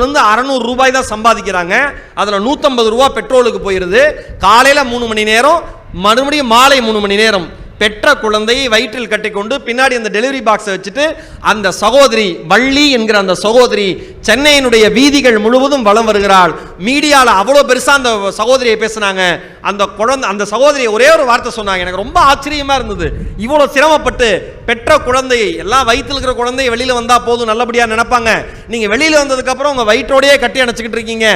இருந்து அறநூறு ரூபாய் தான் சம்பாதிக்கிறாங்க. அதில் நூற்றம்பது ரூபா பெட்ரோலுக்கு போயிடுது காலையில் மூணு மணி நேரம் மறுபடியும் மாலை மூணு மணி நேரம். பெற்ற குழந்தையை வயிற்றில் கட்டிக்கொண்டு பின்னாடி அந்த டெலிவரி பாக்ஸை வச்சுட்டு அந்த சகோதரி வள்ளி என்கிற அந்த சகோதரி சென்னையினுடைய வீதிகள் முழுவதும் வலம் வருகிறாள். மீடியாவில் அவ்வளோ பெருசாக அந்த சகோதரியை பேசுனாங்க. அந்த குழந்தை அந்த சகோதரி ஒரே ஒரு வார்த்தை சொன்னாங்க. எனக்கு ரொம்ப ஆச்சரியமாக இருந்தது. இவ்வளோ சிரமப்பட்டு பெற்ற குழந்தையை எல்லாம் வயிற்றில் இருக்கிற குழந்தைய வெளியில் வந்தால் போதும் நல்லபடியாக நினைப்பாங்க. நீங்கள் வெளியில் வந்ததுக்கப்புறம் உங்கள் வயிற்றோடையே வயிற்றோடயே கட்டி அணைச்சிக்கிட்டு இருக்கீங்க.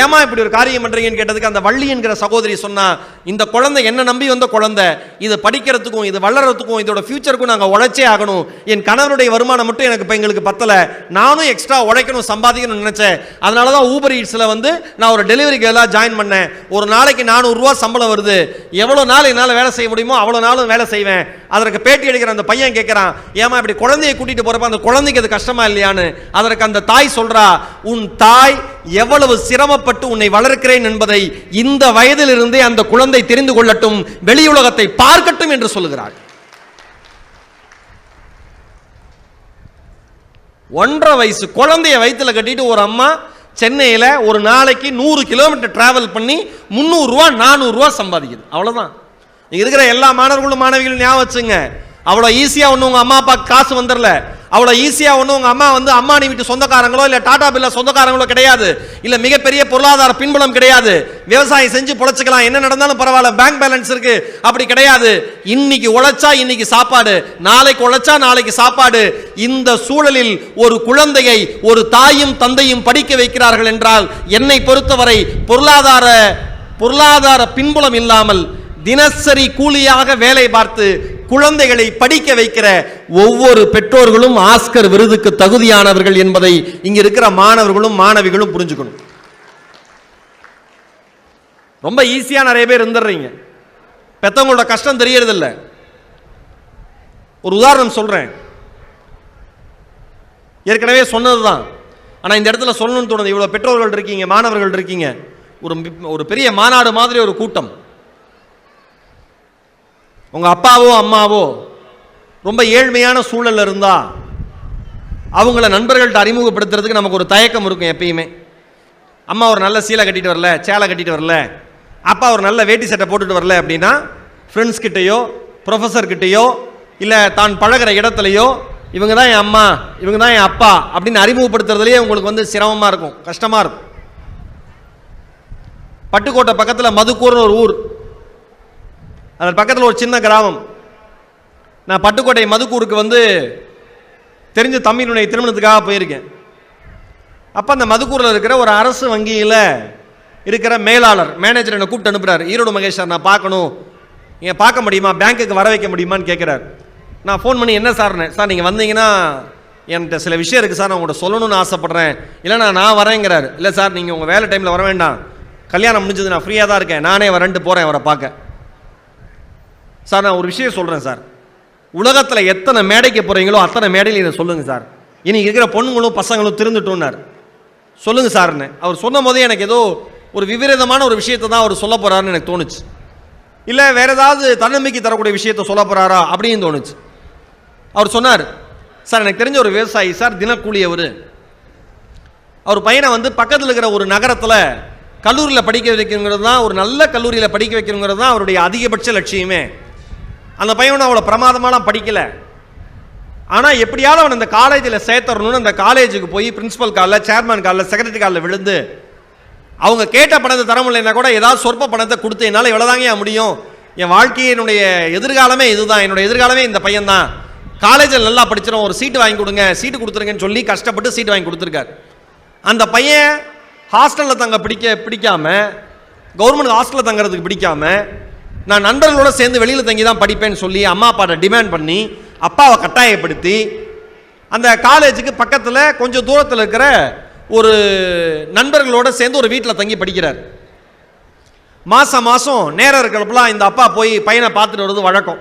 ஏமா இப்படி ஒரு காரியம் பண்ணுறீங்கன்னு கேட்டதுக்கு அந்த வள்ளி என்கிற சகோதரி சொன்னால் இந்த குழந்தை என்ன நம்பி வந்த குழந்தை. இது படிக்கிறதுக்கும் இது வளர்கிறதுக்கும் இதோட ஃபியூச்சருக்கும் நாங்கள் உழைச்சே ஆகணும். என் கணவருடைய வருமானம் மட்டும் எனக்கு இப்போ எங்களுக்கு பத்தலை. நானும் எக்ஸ்ட்ரா உழைக்கணும் சம்பாதிக்கணும்னு நினச்சேன். அதனால தான் ஊபர் ஈட்ஸில் வந்து நான் ஒரு டெலிவரி கேர்லாக ஜாயின் பண்ணேன். ஒரு நாளைக்கு நானூறுரூவா சம்பளம் வருது? எவ்வளோ நாள் என்னால் வேலை செய்ய முடியுமோ அவ்வளோ நாளும் வேலை செய்வேன். அதற்கு பேட்டி எடுக்கிற அந்த பையன் கேட்குறான் ஏமா இப்படி குழந்தையை கூட்டிகிட்டு போகிறப்ப அந்த குழந்தைக்கு அது கஷ்டமா இல்லையான்னு? அதற்கு அந்த தாய் சொல்கிறா உன் தாய் எவ்வளவு சிரமப்பட்டு உன்னை வளர்க்கிறேன் என்பதை இந்த வயதிலிருந்தே அந்த குழந்தை தெரிந்து கொள்ளட்டும் வெளியுலகத்தை பார்க்கட்டும் என்று சொல்லுகிறாள். ஒன்றரை வயசு குழந்தைய வயிற்றுல கட்டிட்டு ஒரு அம்மா சென்னையில் ஒரு நாளைக்கு நூறு கிலோமீட்டர் டிராவல் பண்ணி முந்நூறுரூவா நானூறுரூவா சம்பாதிக்குது. அவ்வளோதான் இருக்கிற எல்லா மாணவர்களும் மாணவிகளும் ஞாபகம் வச்சுங்க. அவ்வளோ ஈஸியாக ஒன்றும் உங்கள் அம்மா அப்பா காசு வந்துடல. அவ்வளோ ஈஸியாக ஒன்று உங்கள் அம்மா வந்து அம்மானி வீட்டு சொந்தக்காரங்களோ இல்லை டாடா பில்ல சொந்தக்காரங்களோ கிடையாது. இல்லை மிகப்பெரிய பொருளாதார பின்புலம் கிடையாது. விவசாயம் செஞ்சு பொழைச்சிக்கலாம். என்ன நடந்தாலும் பரவாயில்ல. பேங்க் பேலன்ஸ் இருக்கு. அப்படி கிடையாது. இன்னைக்கு உழைச்சா இன்னைக்கு சாப்பாடு. நாளைக்கு உழைச்சா நாளைக்கு சாப்பாடு. இந்த சூழலில் ஒரு குழந்தையை ஒரு தாயும் தந்தையும் படிக்க வைக்கிறார்கள் என்றால் என்னை பொறுத்தவரை பொருளாதார பொருளாதார பின்புலம் இல்லாமல் தினசரி கூலியாக வேலை பார்த்து குழந்தைகளை படிக்க வைக்கிற ஒவ்வொரு பெற்றோர்களும் ஆஸ்கர் விருதுக்கு தகுதியானவர்கள் என்பதை இங்க இருக்கிற மாணவர்களும் மாணவிகளும் புரிஞ்சுக்கணும். ரொம்ப ஈஸியா நிறைய பேர் இருந்துடுறீங்க. பெத்தவங்களோட கஷ்டம் தெரியறதில்ல. ஒரு உதாரணம் சொல்றேன். ஏற்கனவே சொன்னதுதான். ஆனா இந்த இடத்துல சொல்லணும்னு தோணுது. இவ்வளவு பெற்றோர்கள் இருக்கீங்க மாணவர்கள் இருக்கீங்க. ஒரு ஒரு பெரிய மாநாடு மாதிரி ஒரு கூட்டம். உங்கள் அப்பாவோ அம்மாவோ ரொம்ப ஏழ்மையான சூழலில் இருந்தால் அவங்கள நண்பர்கள்ட்ட அறிமுகப்படுத்துறதுக்கு நமக்கு ஒரு தயக்கம் இருக்கும் எப்பயுமே. அம்மா ஒரு நல்ல சீலை கட்டிட்டு வரல சேலை கட்டிட்டு வரல அப்பா ஒரு நல்ல வேட்டி சட்டை போட்டுட்டு வரல அப்படின்னா ஃப்ரெண்ட்ஸ் கிட்டேயோ ப்ரொஃபஸர்கிட்டேயோ இல்லை தான் பழகுற இடத்துலையோ இவங்க தான் என் அம்மா இவங்க தான் என் அப்பா அப்படின்னு அறிமுகப்படுத்துறதுலேயே உங்களுக்கு வந்து சிரமமாக இருக்கும் கஷ்டமாக இருக்கும். பட்டுக்கோட்டை பக்கத்தில் மதுக்கூர்னு ஒரு ஊர் அதன் பக்கத்தில் ஒரு சின்ன கிராமம். நான் பட்டுக்கோட்டை மதுக்கூருக்கு வந்து தெரிஞ்ச தம்பியினுடைய திருமணத்துக்காக போயிருக்கேன். அப்போ அந்த மதுக்கூரில் இருக்கிற ஒரு அரசு வங்கியில் இருக்கிற மேலாளர் மேனேஜர் என்னை கூப்பிட்டு அனுப்புகிறார் ஈரோடு மகேஷ் சார் நான் பார்க்கணும். நீங்கள் பார்க்க முடியுமா? பேங்க்குக்கு வர வைக்க முடியுமான்னு கேட்குறாரு நான் ஃபோன் பண்ணி என்ன சார்னே சார் நீங்கள் வந்தீங்கன்னா என்கிட்ட சில விஷயம் இருக்குது சார். நான் உங்கள்கிட்ட சொல்லணும்னு ஆசைப்பட்றேன். இல்லைனா நான் வரேங்கிறார். இல்லை சார் நீங்கள் உங்கள் வேலை டைமில் வர வேண்டாம். கல்யாணம் முடிஞ்சது நான் ஃப்ரீயாக தான் இருக்கேன். நானே வரேன்ட்டு போகிறேன் அவரை பார்க்க. சார் நான் ஒரு விஷயம் சொல்கிறேன் சார். உலகத்தில் எத்தனை மேடைக்கு போகிறீங்களோ அத்தனை மேடையில் இதை சொல்லுங்கள் சார். இன்னைக்கு இருக்கிற பொண்ணுங்களும் பசங்களும் திருந்துட்டோன்னார் சொல்லுங்கள் சார்னு. அவர் சொன்ன போதே எனக்கு ஏதோ ஒரு விபரீதமான ஒரு விஷயத்தை தான் அவர் சொல்ல போகிறாருன்னு எனக்கு தோணுச்சு. இல்லை வேறு ஏதாவது தன்னம்பிக்கை தரக்கூடிய விஷயத்தை சொல்ல போகிறாரா அப்படின்னு தோணுச்சு. அவர் சொன்னார் சார் எனக்கு தெரிஞ்ச ஒரு விவசாயி சார் தினக்கூலி அவர். அவர் பையனை வந்து பக்கத்தில் இருக்கிற ஒரு நகரத்தில் கல்லூரியில் படிக்க வைக்கணுங்கிறது தான் ஒரு நல்ல கல்லூரியில் படிக்க வைக்கணுங்கிறது தான் அவருடைய அதிகபட்ச லட்சியமே. அந்த பையன் அவ்வளோ பிரமாதமாலாம் படிக்கல. ஆனால் எப்படியாவது அவன் இந்த காலேஜில் சேர்த்துறணும்னு அந்த காலேஜுக்கு போய் பிரின்சிபல் காலில் சேர்மன் காலில் செக்ரட்டரி காலில் விழுந்து அவங்க கேட்ட பணத்தை தர முடியலன்னா கூட ஏதாவது சொற்ப பணத்தை கொடுத்து என்னால் எவ்வளோதாங்க முடியும்? என் வாழ்க்கையினுடைய எதிர்காலமே இதுதான். என்னுடைய எதிர்காலமே இந்த பையன் தான் காலேஜில் நல்லா படிச்சிடும் ஒரு சீட்டு வாங்கி கொடுங்க. சீட்டு கொடுத்துருங்கன்னு சொல்லி கஷ்டப்பட்டு சீட்டு வாங்கி கொடுத்துருக்காரு. அந்த பையன் ஹாஸ்டலில் தங்க பிடிக்க பிடிக்காம கவர்மெண்ட் ஹாஸ்டலில் தங்குறதுக்கு பிடிக்காம நான் நண்பர்களோட சேர்ந்து வெளியில் தங்கி தான் படிப்பேன்னு சொல்லி அம்மா அப்பாட்ட டிமாண்ட் பண்ணி அப்பாவை கட்டாயப்படுத்தி அந்த காலேஜுக்கு பக்கத்தில் கொஞ்சம் தூரத்தில் இருக்கிற ஒரு நண்பர்களோட சேர்ந்து ஒரு வீட்டில் தங்கி படிக்கிறார். மாதம் மாதம் நேரம் இருக்கிறப்பெல்லாம் இந்த அப்பா போய் பையனை பார்த்துட்டு வர்றது வழக்கம்.